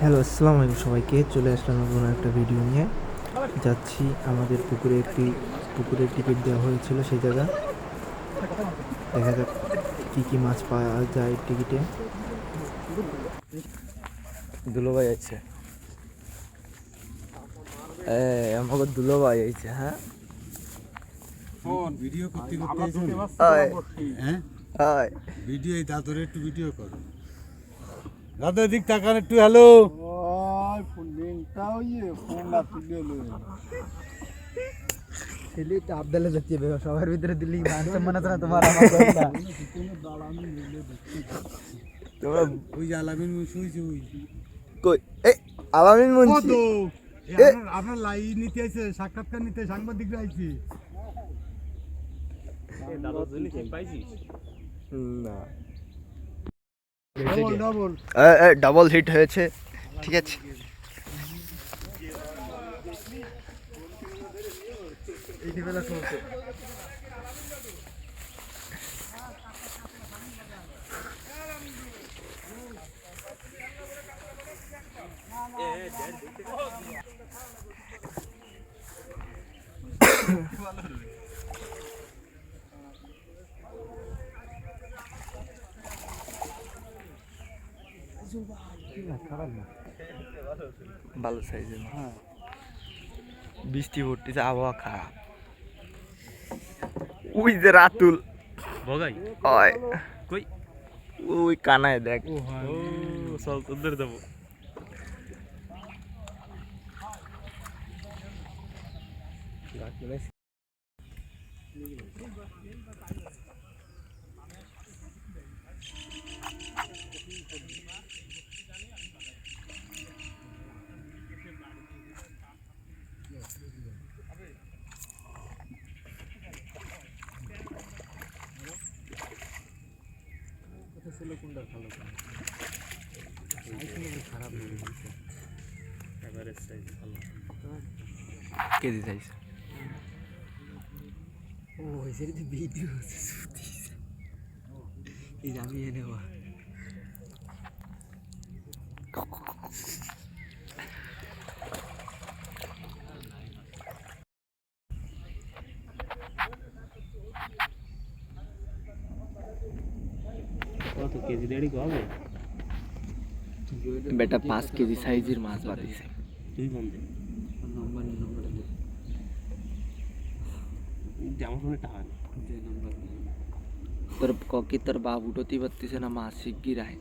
Hello আসসালামু আলাইকুম সবাইকে। চলে আসলাম নতুন একটা ভিডিও নিয়ে। যাচ্ছি আমাদের পুকুরে একটি পুকুরের টিকিট দেওয়া হয়েছিল সেই জায়গা। দেখা যাক কী কী মাছ পাওয়া যায় টিকিটে দুলোভাই আছে। এ আমাকে দুলোভাই আছে হ্যাঁ? ভিডিও করতে করতে হ্যাঁ? ভিডিও এই দাদরে একটু ভিডিও করো। দাদা দিক তাকান একটু হ্যালো ছেলে আবদালে যাচ্ছে সবার ভিতরে দিল্লি মান সম্মান আছে না তোমার আমার তোমরা ওই আলামিন শুয়েছে ওই কই? এ আলামিন মুন্সি। তো আপনার নিতে আইছে সাক্ষাৎকার নিতে সাংবাদিকরা আইছে। ডবল ডবল ডাবল হিট হয়েছে। ঠিক আছে। ভালো সাইজের হ্যাঁ বৃষ্টি পড়তেছে আবহাওয়া খারাপ। ওই যে রাতুল। ভগাই ওই কই? ওই কানায় দেখ। ও চল তোদের দেবো। এভারেজ সাইজ ভালো? কেজি সাইজ ও সেটা তো ভিডিও এই আমি এনে কত কেজি দেড়ি হবে বেটা পাঁচ কেজি সাইজের মাছ বাদিছে তুই কোন দে নম্বর নম্বর যেমন শুনে টাকা নেই যে নম্বর তোর ককি তোর বাপ উঠতে পারতেছে না মাছ শিগগির আয়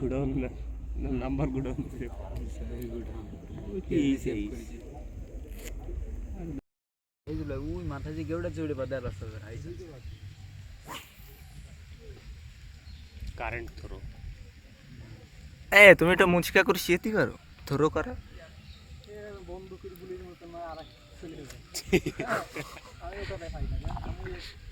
গুডাউন না নাম্বার গুডাউন জোর গুডাউন। এই সেই। এই যে ওই মাথা যে কেউটা চড়ে বাদা রাস্তা ধরে কারেন্ট থ্রো এ তুমি এটা মুচকা করে করো। থরো করে।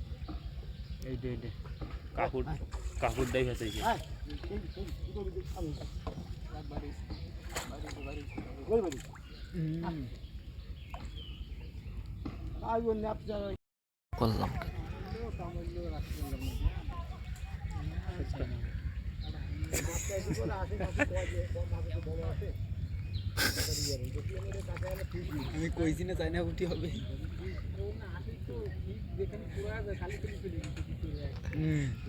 এইটা এইটা কাকুর কাকুর দেখ আছে করলাম। আমি কইছি না চাই না উঠি হবে। 嗯，